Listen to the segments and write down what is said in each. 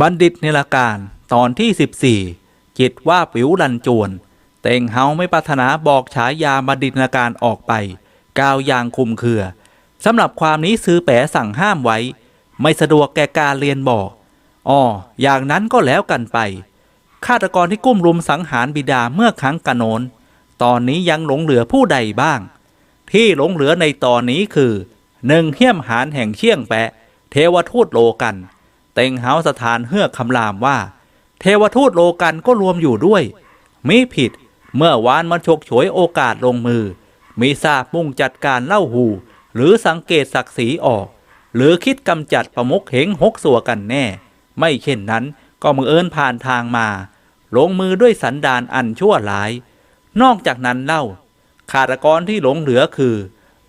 บัณฑิตเนรการตอนที่ 14 จิตว่าปิวลันจวน เต็งเฮาไม่ปรารถนาบอกฉายาบัณฑิตเนรการออกไปกาวยางคุมเครือสำหรับความนี้ซื้อแปะสั่งห้ามไว้ ไม่สะดวกแก่การเรียนบอกอ๋ออย่างนั้นก็แล้วกันไปฆาตกรที่กุ้มรุมสังหารบิดาเมื่อครั้งกะโนน ตอนนี้ยังหลงเหลือผู้ใดบ้าง ที่หลงเหลือในตอนนี้คือหนึ่งเฮี้ยมหานแห่งเชียงแปะ เทวทูตโลกัน เต็งเฮาสถานเฮือกคำรามว่า เทวทูตโลกันก็รวมอยู่ด้วย มิผิดเมื่อวานมันฉกฉวยโอกาสลงมือ มีทราบมุ่งจัดการเล่าหู หรือสังเกตศักดิ์ศรีออก หรือคิดกำจัดประมุขเหงหกสัวกันแน่ ไม่เช่นนั้นก็มือเอิญผ่านทางมา ลงมือด้วยสันดานอันชั่วร้าย นอกจากนั้นเล่าขาตกรที่หลงเหลือคือ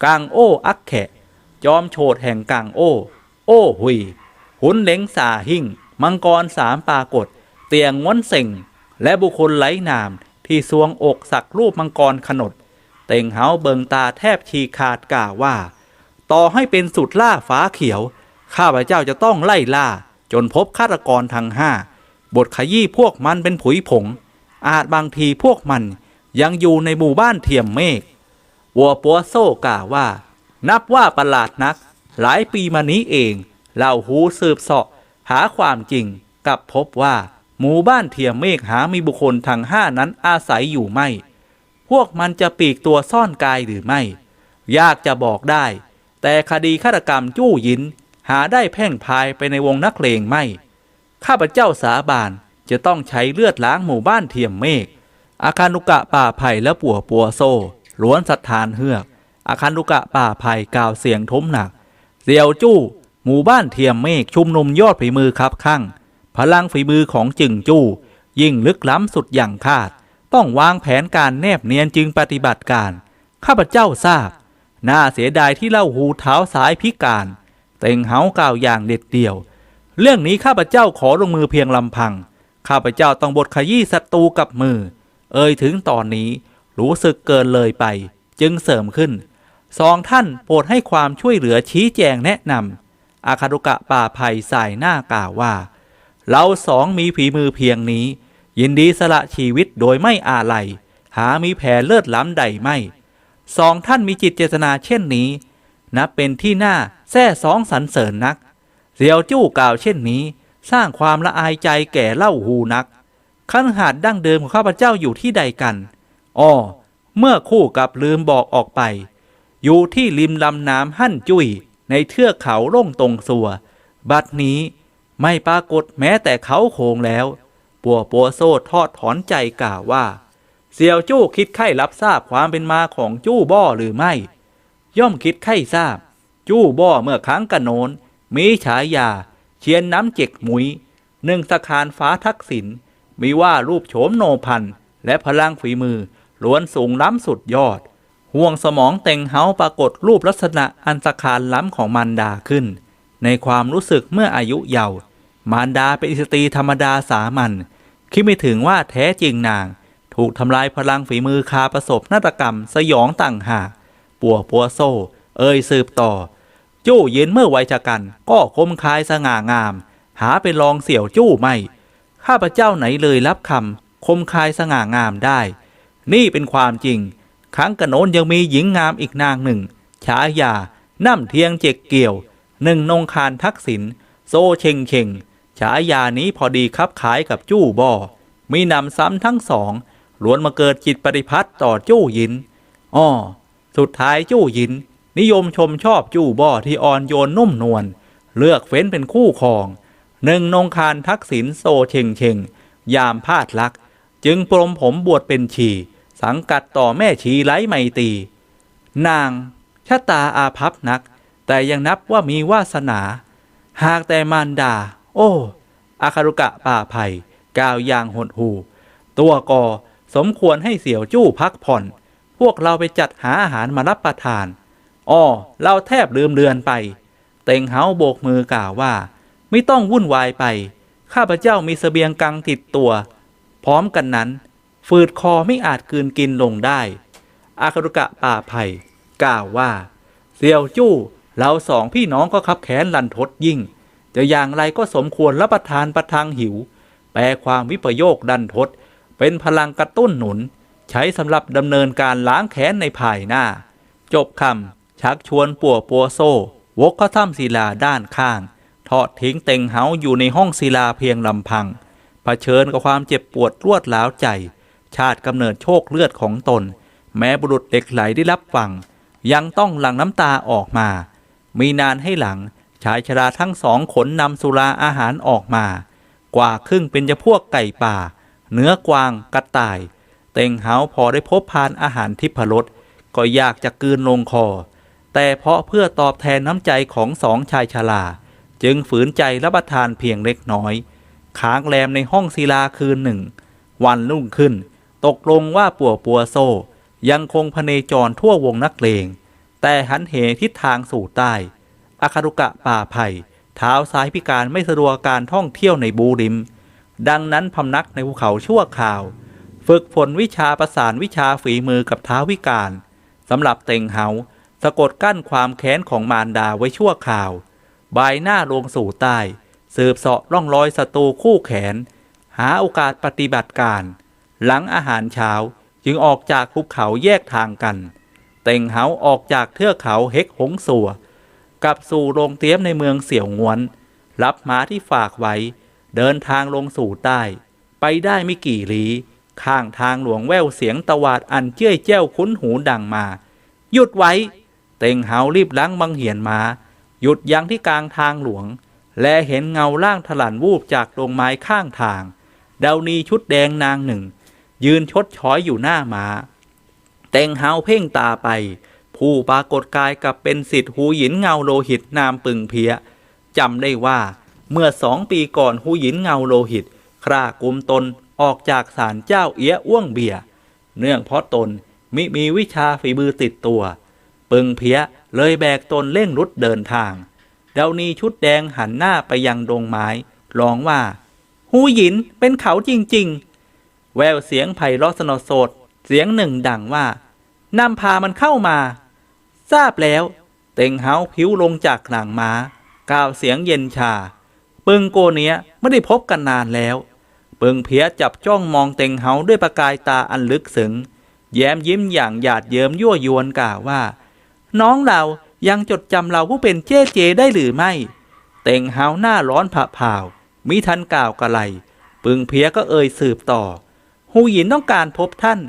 กางโอ้อักแขะ จอมโฉดแห่งกางโอ้ โอ้หุย หุนเหลงสาหิ่ง มังกรสามปรากฏ เตียงง้วนเส่ง และบุคคลไร้นาม ที่สวงอกสักรูปมังกรขนด เต่งเฮาเบิงตาแทบชีขาดกล่าวว่า ต่อให้เป็นสุดล่าฟ้าเขียว ข้าพเจ้าจะต้องไล่ล่า จนพบฆาตกรทั้งห้าบทขยี้พวกมันเป็นผุยผง อาจบางทีพวกมันยังอยู่ในหมู่บ้านเทียมเมฆวัวปัวโซ่กล่าวว่า นับว่าประหลาดนัก หลายปีมานี้เอง เล่าหูสืบเสาะหาความจริงกับพบว่าหมู่บ้านเทียมเมฆหามีบุคคลทั้งห้านั้นอาศัยอยู่ไม่ พวกมันจะปีกตัวซ่อนกายหรือไม่ ยากจะบอกได้ แต่คดีฆาตกรรมจู้ยิน หาได้แพ่งพายไปในวงนักเลงไม่ ข้าพเจ้าสาบานจะต้องใช้เลือดล้างหมู่บ้านเทียมเมฆ อาคานุกะป่าไผ่และปัวปัวโซล้วนสัทธานเฮือก อาคานุกะป่าไผ่กล่าวเสียงทุ้มหนักเสียวจู้ หมู่บ้านเทียมเมฆชุมนุมยอดฝีมือครับข้างพลังฝีมือของจึงจู้ยิ่งลึกล้ำสุดอย่างคาด ต้องวางแผนการแนบเนียนจึงปฏิบัติการ ข้าพเจ้าทราบ น่าเสียดายที่เล่าหูเท้าสายพิการ เต็งเฮากล่าวอย่างเด็ดเดี่ยว เรื่องนี้ข้าพเจ้าขอลงมือเพียงลำพัง ข้าพเจ้าต้องบทขยี้ศัตรูกับมือ เอ่ยถึงตอนนี้รู้สึกเกินเลยไป จึงเสริมขึ้นสองท่านโปรดให้ความช่วยเหลือชี้แจงแนะนำ อาคารุกะป่าไผ่สายหน้ากล่าวว่า เราสองมีฝีมือเพียงนี้ ยินดีสละชีวิตโดยไม่อาลัย หามีแผลเลิศล้ำใดไม่ สองท่านมีจิตเจตนาเช่นนี้ นับเป็นที่หน่าแท้สองสรรเสริญนักเสียวจู้กล่าวเช่นนี้ สร้างความละอายใจแก่เล่าหูนักขันหาดดั้งเดิมของข้าพเจ้าอยู่ที่ใดกันอ้อเมื่อคู่กับลืมบอกออกไป อยู่ที่ริมลำน้ำหั่นจุ้ย ในเทือกเขาล่งตรงสัว บัดนี้ไม่ปรากฏแม้แต่เขาโคงแล้ว ปัวปัวโซทอดถอนใจกล่าวว่า เสี่ยวจู้คิดไข้รับทราบความเป็นมาของจู้บ่อหรือไม่ ย่อมคิดไข้ทราบ จู้บ่อเมื่อครั้งกันโนนมีฉายา เชียนน้ำเจ็กหมุยหนึ่งสะคารฟ้าทักษิณมีว่ารูปโฉมโนพันและพลังฝีมือล้วนสูงล้ำสุดยอด ห่วงสมองเต็งเฮาปรากฏรูปลักษณะอันสคารล้ำของมันดาขึ้น ในความรู้สึกเมื่ออายุเยาว์มารดาเป็นสตรีธรรมดาสามัญคิดไม่ถึงว่าแท้จริงนาง ถูกทำลายพลังฝีมือคาประสบนาฏกรรมสยองต่างหากปัวปัวโซเอ่ยสืบต่อ จู้เย็นเมื่อไวชะกัน ก็คมคายสง่างาม หาเป็นรองเสี่ยวจู้ไม่ ข้าพเจ้าไหนเลยรับคำคมคายสง่างามได้ นี่เป็นความจริง ครั้งกระโนนยังมีหญิงงามอีกนางหนึ่ง ฉายาน้ำเทียงเจกเกี่ยว หนึ่งนงคารทักษิณโซเชงเชงฉายานี้พอดีคับขายกับจู้บอมีนำซ้ำทั้งสองล้วนมาเกิดจิตปริพัฒน์ต่อจู้หยินอ้อสุดท้ายจู้หยิน นิยมชมชอบจู้บอที่อ่อนโยนนุ่มนวลเลือกเฟ้นเป็นคู่ครองหนึ่งนงคารทักษิณโซเชงเชงยามพาดลัก จึงปรมผมบวชเป็นชี สังกัดต่อแม่ชีไร้ไมตี นางชะตาอาภัพนัก แต่ยังนับว่ามีวาสนา หากแต่มารดา โอ้อาคารุกะป่าไผ่กาวยางหดหู ตัวกอสมควรให้เสี่ยวจู้พักผ่อน พวกเราไปจัดหาอาหารมารับประทาน อ้อ เราแทบลืมเลือนไป เต็งเฮาโบกมือกล่าวว่า ไม่ต้องวุ่นวายไป ข้าพเจ้ามีสเสบียงกังติดตัว พร้อมกันนั้น ฝืดคอไม่อาจกืนกินลงได้ อาคารุกะป่าไผ่กล่าวว่าเสี่ยวจู้เราสองพี่น้องก็คับแขนลันทดยิ่ง จะอย่างไรก็สมควรรับประทานประทังหิว แปลความวิปโยคดันทด เป็นพลังกระตุ้นหนุน ใช้สำหรับดำเนินการล้างแค้นในภายหน้า จบคำชักชวนปัวปัวโซวกข้าถ้ำศิลาด้านข้าง ทอดทิ้งเต็งเฮาอยู่ในห้องศิลาเพียงลำพังเผชิญกับความเจ็บปวดรวดร้าวใจ ชาติกำเนิดโชคเลือดของตน แม้บุรุษเด็กไหลได้รับฟัง ยังต้องหลั่งน้ำตาออกมา มีนานให้หลังชายชราทั้งสองขนนำสุราอาหารออกมา กว่าครึ่งเป็นจะพวกไก่ป่า เนื้อกวางกระต่าย เต็งเฮาพอได้พบพานอาหารทิพรสก็อยากจะกลืนลงคอ แต่เพราะเพื่อตอบแทนน้ำใจของสองชายชรา จึงฝืนใจรับประทานเพียงเล็กน้อย ค้างแรมในห้องศิลาคืนหนึ่ง วันรุ่งขึ้น ตกลงว่าปัวปัวโซ ยังคงพเนจรทั่ววงนักเลง แต่หันเหทิศทางสู่ใต้อาคารุกะป่าไผ่เท้าซ้ายพิการไม่สะดวกการท่องเที่ยวในบูริม ดังนั้นพำนักในภูเขาชั่วคราว ฝึกฝนวิชาประสานวิชาฝีมือกับเท้าวิการสำหรับเต็งเฮาสะกดกั้นความแค้นของมารดาไว้ชั่วคราว บายหน้าลงสู่ใต้ สืบเสาะร่องรอยศัตรูคู่แขน หาโอกาสปฏิบัติการ หลังอาหารเช้าจึงออกจากภูเขาแยกทางกัน เต็งเฮาออกจากเทือกเขาเฮกหงสัวกลับสู่โรงเตี้ยมในเมืองเสี่ยวงวน รับม้าที่ฝากไว้ เดินทางลงสู่ใต้ ไปได้ไม่กี่ลี้ข้างทางหลวงแววเสียงตวาดอันเจ้ยแจ้วคุ้นหูดังมา หยุดไว้ เต็งเฮารีบล้างบังเหียนมา หยุดยังที่กลางทางหลวง และเห็นเงาร่างถลันวูบจากดงไม้ข้างทาง ดาวนีชุดแดงนางหนึ่ง ยืนชดช้อยอยู่หน้ามา้าเต็งเฮาเพ่งตาไป ผู้ปรากฏกายกับเป็นสิทธิ์หูหยินเงาโลหิตนามปึงเพียจำได้ว่าเมื่อสองปีก่อนหูหยินเงาโลหิตคร่ากุมตนออกจากศาลเจ้าเอี้ยอ้วงเบีย เนื่องเพราะตนมิมีวิชาฝีมือติดตัว ปึงเพียเลยแบกตนเร่งรุดเดินทางเดาวนีชุดแดงหันหน้าไปยังดงไม้ ร้องว่า หูหยินเป็นเขาจริง ๆ แววเสียงไพเราะสนอโสดเสียงหนึ่งดังว่านำพามันเข้ามา ทราบแล้ว เต็งเฮาผิวลงจากหลังม้ากล่าวเสียงเย็นชา ปึงโกเนี้ยไม่ได้พบกันนานแล้ว ปึงเพียจับจ้องมองเต็งเฮาด้วยประกายตาอันลึกซึ้งแย้มยิ้มอย่างหยาดเยิ้มยั่วยวนกล่าวว่า น้องเรายังจดจำเราผู้เป็นเจ๊เจได้หรือไม่ เต็งเฮาหน้าร้อนผ่าผาวมิทันกล่าวกะไรปึงเพียก็เอ่ยสืบต่อ หูหยินต้องการพบท่าน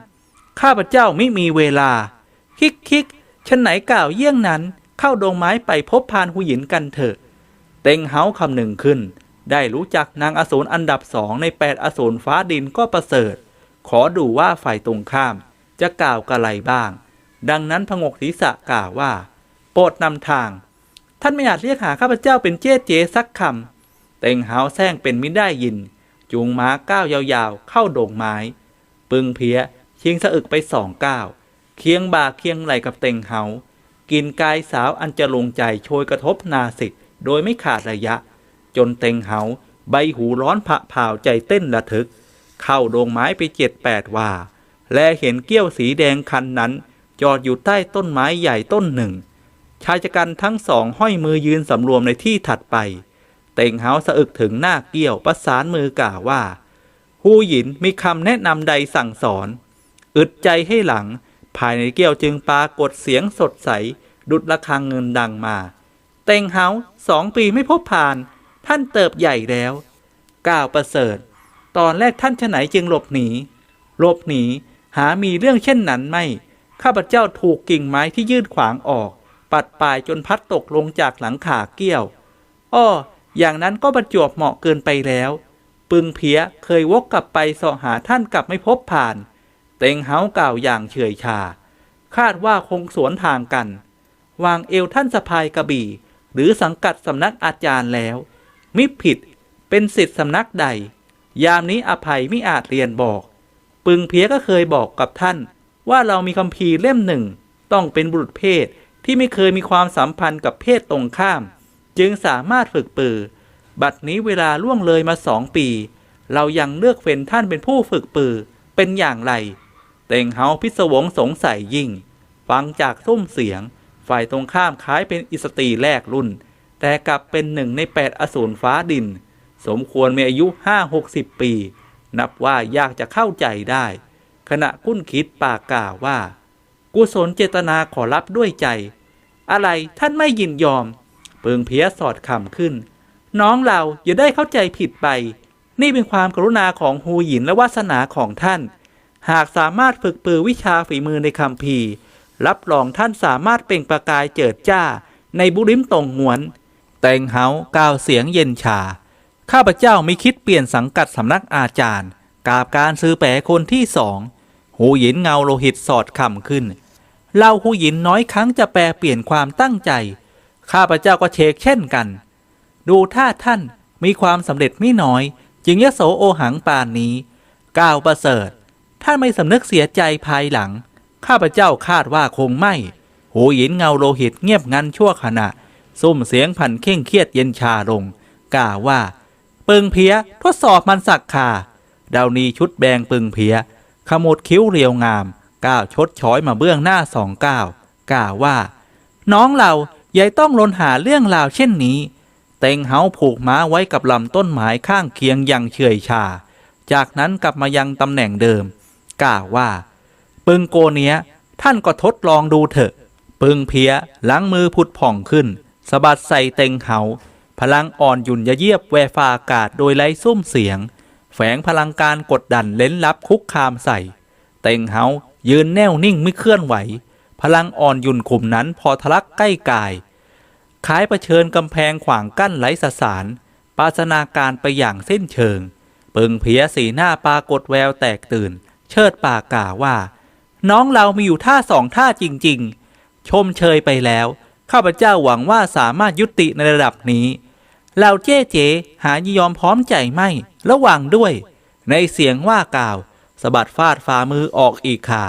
ข้าพเจ้าไม่มีเวลา คิกคิกฉันไหนกล่าวเยี่ยงนั้นเข้าดงไม้ไปพบพานหูหยินกันเถอะ เต็งเฮาคำหนึ่งขึ้น ได้รู้จักนางอสูรอันดับสองในแปดอสูรฟ้าดินก็ประเสริฐ ขอดูว่าฝ่ายตรงข้าม จะกล่าวกะไรบ้าง ดังนั้นพงกศีรษะกล่าวว่า โปรดนำทาง ท่านไม่อาจเรียกหาข้าพเจ้าเป็นเจ๊เจสักคำเต็งเฮาแซงเป็นมิได้ยิน จูงม้าก้าวยาวๆ เข้าโด่งไม้ ปึงเพี้ยชิงสะอึกไปสองก้าวเคียงบ่าเคียงไหลกับเต็งเฮากินกายสาวอันจะลงใจโชยกระทบนาสิกโดยไม่ขาดระยะ จนเต็งเฮาใบหูร้อนผะผาวใจเต้นระทึก เข้าดงไม้ไปเจ็ดแปดว่า และเห็นเกี้ยวสีแดงคันนั้น จอดอยู่ใต้ต้นไม้ใหญ่ต้นหนึ่ง ชายชะกันทั้งสองห้อยมือยืนสำรวมในที่ถัดไป เต็งเฮาสะอึกถึงหน้าเกี้ยวประสานมือกล่าวว่า ฮูหยินมีคำแนะนำใดสั่งสอน อึดใจให้หลัง ภายในเกี้ยวจึงปรากฏเสียงสดใส ดุดระฆังเงินดังมา เต็งเฮาสองปีไม่พบผ่าน ท่านเติบใหญ่แล้วก้าวประเสริฐ ตอนแรกท่านฉไหนจึงหลบหนี หลบหนี หามีเรื่องเช่นนั้นไม่ ข้าพเจ้าถูกกิ่งไม้ที่ยื่นขวางออก ปัดปลายจนพัดตกลงจากหลังขาเกี้ยว อ้อ อย่างนั้นก็ประจวบเหมาะเกินไปแล้ว ปึงเพียเคยวกกลับไปสาะหาท่านกลับไม่พบผ่าน เต็งเฮากล่าวอย่างเฉยชา คาดว่าคงสวนทางกัน วางเอวท่านสะพายกระบี่ หรือสังกัดสำนักอาจารย์แล้ว มิผิดเป็นสิทธิสำนักใด ยามนี้อภัยไม่อาจเรียนบอก ปึงเพียก็เคยบอกกับท่าน ว่าเรามีคำพีร์เล่มหนึ่ง ต้องเป็นบุรุษเพศที่ไม่เคยมีความสัมพันธ์กับเพศตรงข้าม จึงสามารถฝึกปือ บัดนี้เวลาล่วงเลยมาสองปี เรายังเลือกเฟ้นท่านเป็นผู้ฝึกปือ เป็นอย่างไร เต็งเฮาพิศวงสงสัยยิ่ง ฟังจากซุ้มเสียง ฝ่ายตรงข้ามคล้ายเป็นอิสตีแรกรุ่น แต่กลับเป็นหนึ่งในแปดอสูรฟ้าดิน สมควรมีอายุห้าหกสิบปี นับว่ายากจะเข้าใจได้ ขณะคุ้นคิดปากกล่าวว่า กุศลเจตนาขอรับด้วยใจ อะไรท่านไม่ยินยอม เปิงเพียสอดคำขึ้น น้องเราอย่าได้เข้าใจผิดไป นี่เป็นความกรุณาของฮูหยินและวาสนาของท่าน หากสามารถฝึกปือวิชาฝีมือในคำพีรับรองท่านสามารถเปล่งประกายเจิดจ้า ในบุริมตรงหวน แตงเฮากล่าวเสียงเย็นชา ข้าพเจ้าไม่คิดเปลี่ยนสังกัดสำนักอาจารย์ กาบการซื้อแปรคนที่สอง หูหยินเงาโลหิตสอดคำขึ้นเล่าหูหยินน้อยครั้งจะแปลเปลี่ยนความตั้งใจ ข้าพเจ้าก็เชกเช่นกัน ดูท่าท่านมีความสำเร็จไม่น้อย จึงยโสโอหังปานนี้ก้าวประเสริฐ ท่านไม่สำนึกเสียใจภายหลัง ข้าพเจ้าคาดว่าคงไม่ หูหยินเงาโลหิตเงียบงันชั่วขณะซุ่มเสียงผันเข่งเครียดเย็นชาลงกล่าวว่าปึงเพียทดสอบมันสักขาดาวนีชุดแบงปึงเพียขมวดคิ้วเรียวงามก้าวชดช้อยมาเบื้องหน้าสองก้าวกล่าวว่า น้องเรายายต้องลนหาเรื่องราวเช่นนี้ เต็งเฮาผูกม้าไว้กับลำต้นไม้ข้างเคียงอย่างเฉอยชา จากนั้นกลับมายังตำแหน่งเดิม กล่าวว่า ปึงโกเนี้ย ท่านก็ทดลองดูเถอะ ปึงเพียล้างมือผุดผ่องขึ้นสะบัดใส่เต็งเฮาพลังอ่อนหยุ่นยะเยียบแวฟ้าอากาศโดยไร้ซุ้มเสียง แฝงพลังการกดดันเล้นลับคุกคามใส่ เต็งเฮายืนแน่วนิ่งไม่เคลื่อนไหว พลังอ่อนหยุ่นขุมนั้นพอทะลักใกล้กาย คล้ายเผชิญกำแพงขวางกั้นไร้สสาร ปาศนาการไปอย่างสิ้นเชิง เปิงเพียสีหน้าปรากฏแววแตกตื่น เชิดปากกล่าวว่า น้องเรามีอยู่ท่าสองท่าจริง ๆ ชมเชยไปแล้ว ข้าพเจ้าหวังว่าสามารถยุติในระดับนี้ เราเจ๊เจ๋หายิยอมพร้อมใจไม่ระหว่างด้วย ในเสียงว่ากล่าวสะบัดฟาดฝ่ามือออกอีกขา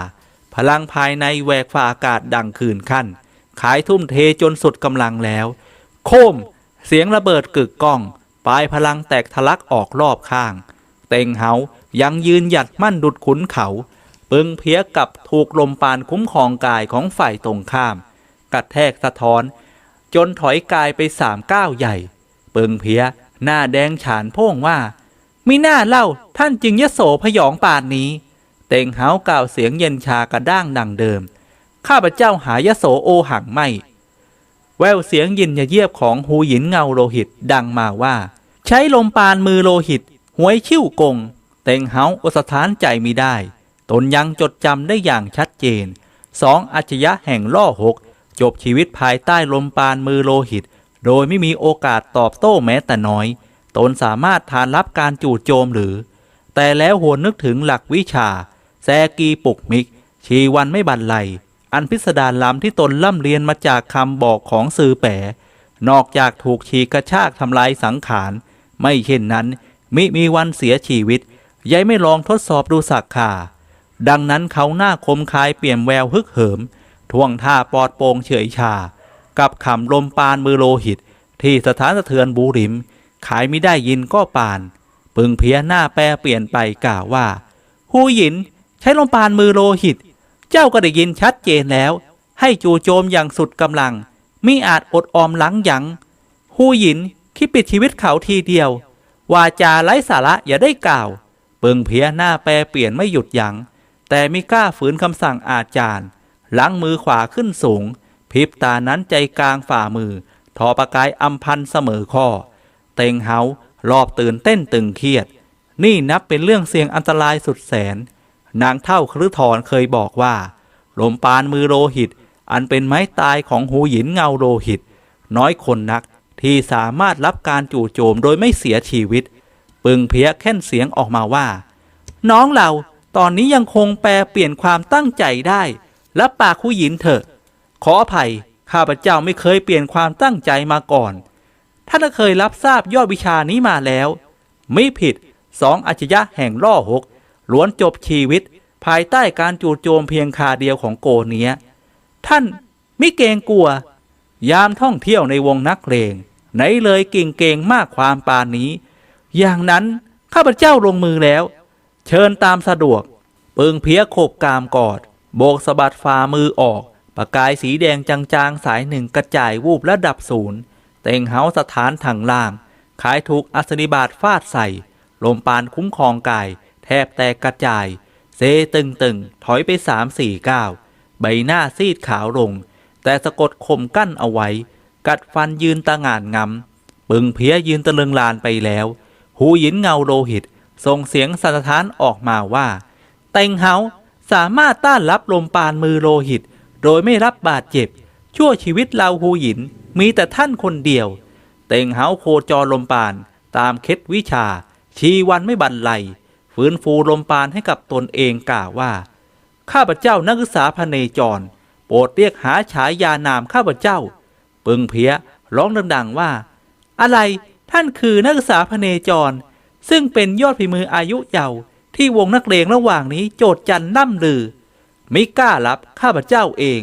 พลังภายในแหวกฝ่าอากาศดังคืนขั้น ขายทุ่มเทจนสุดกำลังแล้ว โคม เสียงระเบิดกึกก้อง ปลายพลังแตกทะลักออกรอบข้าง เต็งเฮายังยืนหยัดมั่นดุดขุนเขาปึงเพียกับถูกลมปานคุ้มครองกายของฝ่ายตรงข้ามกระแทกสะท้อน จนถอยกายไปสามก้าวใหญ่ เปิงเพียหน้าแดงฉานพ่งว่ามิน่าเล่าท่านจึงยโสพยองปานนี้ เต็งเฮากล่าวเสียงเย็นชากระด้างดังเดิม ข้าพเจ้าหายโสโอหังไม่ แววเสียงยินยเยียบของหูหยินเงาโลหิตดังมาว่า ใช้ลมปานมือโลหิตหวยชิ่วกง เต็งเฮาอสถานใจมิได้ ตนยังจดจำได้อย่างชัดเจน สองอัจฉริยะแห่งล่อหกจบชีวิตภายใต้ลมปานมือโลหิต โดยไม่มีโอกาสตอบโต้แม้แต่น้อย ตนสามารถทานรับการจู่โจมหรือ แต่แล้วหวนนึกถึงหลักวิชา แซกีปุกมิก ชีวันไม่บันไล อันพิสดารล้ำที่ตนล่ำเรียนมาจากคำบอกของซือแปะนอกจากถูกฉีกกระชากทำลายสังขาร ไม่เช่นนั้น มิมีวันเสียชีวิตยายไม่ลองทดสอบดูสักขาดังนั้นเขาหน้าคมคายเปลี่ยนแววฮึกเหิม ท่วงท่าปอดโปงเฉยชา กับขำลมปานมือโลหิต ที่สถานสะเทือนบูริม ขายไม่ได้ยินก็ปาน ปึงเพียหน้าแปรเปลี่ยนไปกล่าวว่า หูหยิน ใช้ลมปานมือโลหิต เจ้าก็ได้ยินชัดเจนแล้ว ให้จู่โจมอย่างสุดกำลังมิอาจอดออมหลังหยังหูหยินคิดปิดชีวิตเขาทีเดียว วาจาไร้สาระอย่าได้กล่าว เปิงเพียหน้าแปรเปลี่ยนไม่หยุดยัง้งแต่ไม่กล้าฝืนคำสั่งอาจารย์ หลังมือขวาขึ้นสูง พริบตานั้นใจกลางฝ่ามือ ทอประกายอัมพันเสมอข้อ เต็งเฮารอบตื่นเต้นตึงเครียด นี่นับเป็นเรื่องเสี่ยงอันตรายสุดแสน นางเท่าครือทรเคยบอกว่าลมปานมือโลหิต อันเป็นไม้ตายของหูหยินเงาโลหิต น้อยคนนักที่สามารถรับการจู่โจมโดยไม่เสียชีวิต ปึงเพียแค่นเสียงออกมาว่า น้องเราตอนนี้ยังคงแปลเปลี่ยนความตั้งใจได้และปากผู้หญินเถอะ ขออภัยข้าพเจ้าไม่เคยเปลี่ยนความตั้งใจมาก่อนท่านเคยรับทราบยอดวิชานี้มาแล้ว ไม่ผิดสองอัจฉริยะแห่งล่อหก ล้วนจบชีวิต ภายใต้การจู่โจมเพียงคาเดียวของโกเนียท่านมิเกรงกลัว ยามท่องเที่ยวในวงนักเลงไหนเลยเก่งเกงมากความปานนี้ อย่างนั้นข้าพเจ้าลงมือแล้ว เชิญตามสะดวก เปิงเพียโขบกามกอด โบกสะบัดฝ่ามือออก ประกายสีแดงจางๆ สายหนึ่งกระจายวูบและดับศูนย์ เต็งเฮาสถานถังล่าง ขายถูกอัศนิบาตฟาดใส่ ลมปานคุ้มครองกาย แทบแตกกระจาย เซตึงตึงถอยไปสามสี่ก้าวใบหน้าซีดขาวลง แต่สะกดข่มกั้นเอาไว้ กัดฟันยืนตะงานงำปึงเพียยืนตะลึงลานไปแล้ว หูหยินเงาโลหิตส่งเสียงสันสะท้านออกมาว่า เต็งเฮาสามารถต้านรับลมปานมือโลหิต โดยไม่รับบาดเจ็บ ชั่วชีวิตเราหูหยินมีแต่ท่านคนเดียว เต็งเฮาโคจรลมปาน ตามเคล็ดวิชา ชีวันไม่บันไล ฟื้นฟูลมปานให้กับตนเองกล่าวว่า ข้าพเจ้านักศึกษาพเนจร โปรดเรียกหาฉายานามข้าพเจ้า ปึงเพียร้องดังๆว่า อะไรท่านคือนักศึกษาพเนจร ซึ่งเป็นยอดฝีมืออายุเยาว์ที่วงนักเลงระหว่างนี้โจดจันน่ำลือ ไม่กล้ารับข้าพเจ้าเอง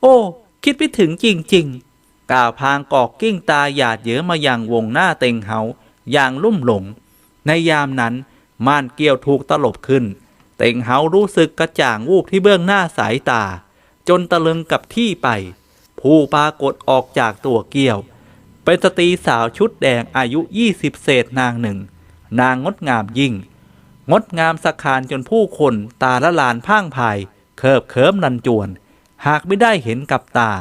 โอ้ คิดไปถึงจริงๆกล่าวพางกอกกิ้งตาหยาดเยื้อมาอย่างวงหน้าเต็งเฮาอย่างลุ่มหลง ในยามนั้น ม่านเกี่ยวถูกตลบขึ้น เต็งเฮารู้สึกกระจ่างวูบที่เบื้องหน้าสายตา จนตะลึงกับที่ไป ผู้ปรากฏออกจากตัวเกี่ยว เป็นสตรีสาวชุดแดงอายุยี่สิบเศษนางหนึ่ง นางงดงามยิ่ง งดงามสะคานจนผู้คนตาละลานพ่างพายเคิบเคิมนันจวน หากไม่ได้เห็นกับตา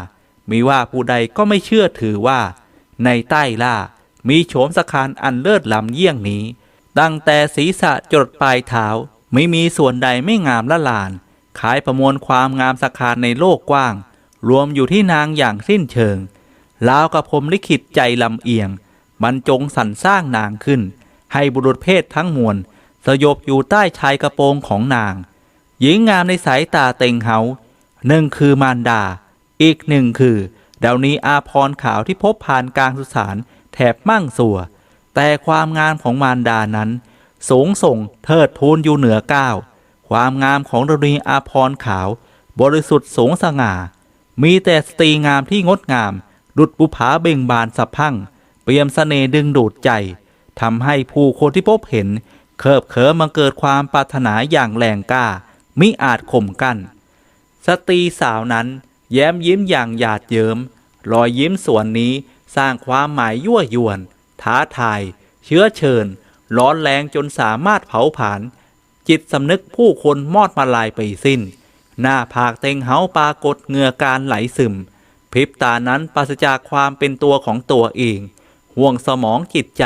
มีว่าผู้ใดก็ไม่เชื่อถือว่า ในใต้ล่ามีโฉมสะคานอันเลิศล้ำเยี่ยงนี้ ตั้งแต่ศีรษะจดปลายเท้าไม่มีส่วนใดไม่งามละลาน ขายประมวลความงามสะคานในโลกกว้าง รวมอยู่ที่นางอย่างสิ้นเชิงลาวกับผมลิขิตใจลำเอียง มันจงสรรสร้างนางขึ้น ให้บุรุษเพศทั้งมวลสยบอยู่ใต้ชายกระโปรงของนาง หญิงงามในสายตาเต็งเฮาหนึ่งคือมารดา อีกหนึ่งคือดาวนีอาพรขาวที่พบผ่านกลางสุสานแถบมั่งสัว แต่ความงามของมารดานั้น สูงส่งเทิดทูนอยู่เหนือก้าวความงามของดนีอาพรขาว บริสุทธิ์สูงสง่า มีแต่สตรีงามที่งดงามดุดบุภาเบ่งบานสะพั่ง เปี่ยมสเสน่ห์ดึงดูดใจทำให้ผู้คนที่พบเห็น เคิบเขิมมาเกิดความปรารถนาอย่างแรงกล้า มิอาจข่มกั้นสตรีสาวนั้น แย้มยิ้มอย่างหยาดเยิ้มรอยยิ้มส่วนนี้สร้างความหมายยั่วยวน ท้าทาย เชื้อเชิญ ร้อนแรงจนสามารถเผาผลาญจิตสำนึกผู้คนมอดมาลายไปสิ้น หน้าผากเต็งเฮาปรากฏเหงื่อการไหลซึม พริบตานั้นปราศจากความเป็นตัวของตัวเอง ห่วงสมองจิตใจ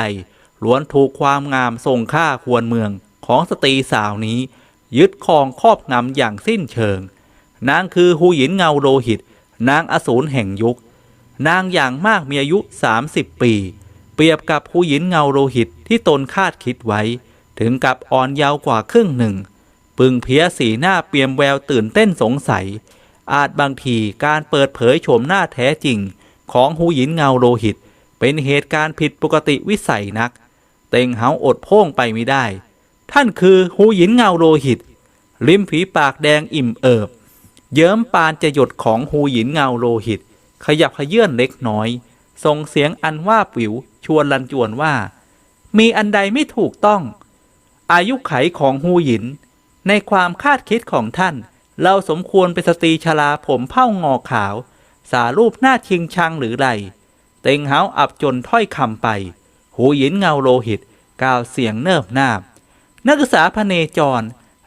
ล้วนถูกความงามทรงค่าควรเมืองของสตรีสาวนี้ ยึดครองครอบงำอย่างสิ้นเชิง นางคือหูหยินเงาโลหิต นางอสูรแห่งยุค นางอย่างมากมีอายุ 30 ปีเป รียบกับหูหยินเงาโลหิตที่ตนคาดคิดไว้ ถึงกับอ่อนเยาว์กว่าครึ่งหนึ่ง ปึงเพียสีหน้าเปี่ยมแววตื่นเต้นสงสัย อาจบางทีการเปิดเผยโฉมหน้าแท้จริง ของหูหยินเงาโลหิต เป็นเหตุการณ์ผิดปกติวิสัยนัก เต็งเหาอดโพ่งไปไม่ได้ ท่านคือหูหยินเงาโลหิต ริมฝีปากแดงอิ่มเอิบ เยิ้มปานจะหยดของหูหยินเงาโลหิต ขยับขยื่นเล็กน้อยส่งเสียงอันว่าบวิว ชวนลันจวนว่า มีอันใดไม่ถูกต้อง อายุไขของหูหยิน ในความคาดคิดของท่าน เราสมควรเป็นสตรีชราผมเผ้างอขาว สารูปหน้าชิงชังหรือไรเต็งเฮาอับจนถ้อยคำไป หูหยินเงาโลหิตกล่าวเสียงเนิบนาบ นักศึกษาพเนจร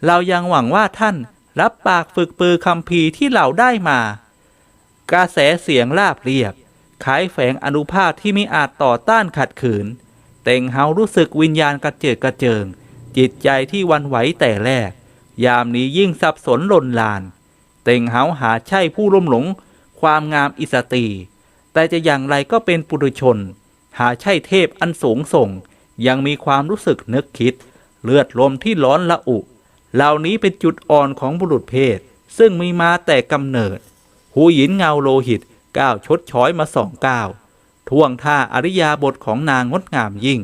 เรายังหวังว่าท่านรับปากฝึกปือคำพีที่เราได้มา กระแสเสียงราบเรียบ ขายแฝงอนุภาพที่ไมิอาจต่อต้านขัดขืน เต็งเฮารู้สึกวิญญาณกระเจิดกระเจิง จิตใจที่วันไหวแต่แรก ยามนี้ยิ่งสับสนลนลาน เต็งเฮาหาใช่ผู้ร่มหลง ความงามอิสตรีแต่จะอย่างไรก็เป็นปุถุชน หาใช่เทพอันสูงส่ง ยังมีความรู้สึกนึกคิด เลือดลมที่ร้อนละอุ เหล่านี้เป็นจุดอ่อนของบุรุษเพศ ซึ่งมีมาแต่กำเนิด หูหยินเงาโลหิต ก้าวชดช้อยมาสองก้าวท่วงท่าอริยาบทของนางงดงามยิ่ง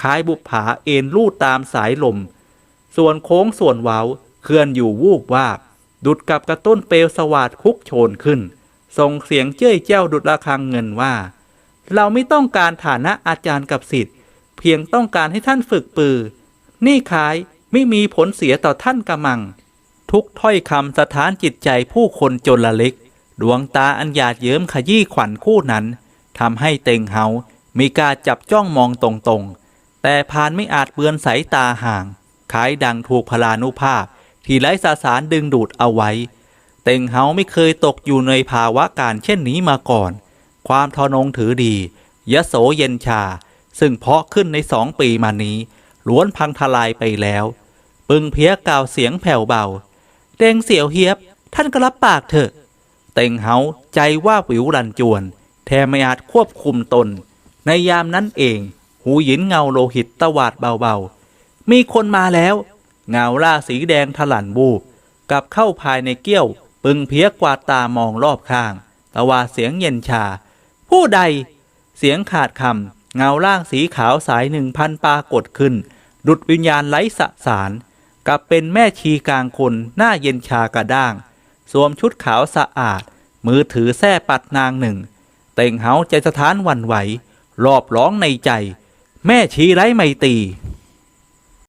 คล้ายบุปผาเอ็นลู่ตามสายลม ส่วนโค้งส่วนเว้าเคลื่อนอยู่วูบวาบ ดุดกับกระต้นเปลวสวาดคุกโชนขึ้น ส่งเสียงเจ้ยเจ้าดุดระฆังเงินว่า เราไม่ต้องการฐานะอาจารย์กับสิทธิ์ เพียงต้องการให้ท่านฝึกปือ นี่ขายไม่มีผลเสียต่อท่านกระมัง ทุกถ้อยคำสถานจิตใจผู้คนจนละเล็ก ดวงตาอันหยาดเยิ้มขยี้ขวัญคู่นั้นทำให้เต็งเฮา มีการจับจ้องมองตรงๆ แต่พานไม่อาจเบือนสายตาห่างขายดังถูกพลานุภาพ ที่ไร้สาสารดึงดูดเอาไว้ เต็งเฮาไม่เคยตกอยู่ในภาวะการเช่นนี้มาก่อน ความทอนงถือดี ยโสเย็นชา ซึ่งเพาะขึ้นในสองปีมานี้ ล้วนพังทลายไปแล้ว ปึงเพียกล่าวเสียงแผ่วเบาเต็งเสี่ยวเฮียบ ท่านก็รับปากเถอะ เต็งเฮาใจว่าวิวรันจวน แทไม่อาจควบคุมตน ในยามนั้นเอง หูหยินเงาโลหิตตวาดเบาๆ มีคนมาแล้ว เงาล่าสีแดงถลันบูบกลับเข้าภายในเกี้ยว ปึงเพียกวาดตามองรอบข้างตะวาดเสียงเย็นชา ผู้ใด เสียงขาดคำเงาล่างสีขาวสายหนึ่งพันปากฏขึ้น ดุดวิญญาณไร้สสารกลับเป็นแม่ชีกลางคนหน้าเย็นชากระด้าง สวมชุดขาวสะอาด มือถือแส้ปัดนางหนึ่ง เต่งเฮาใจสถานวันไหว รอบร้องในใจ แม่ชีไร้ไมตี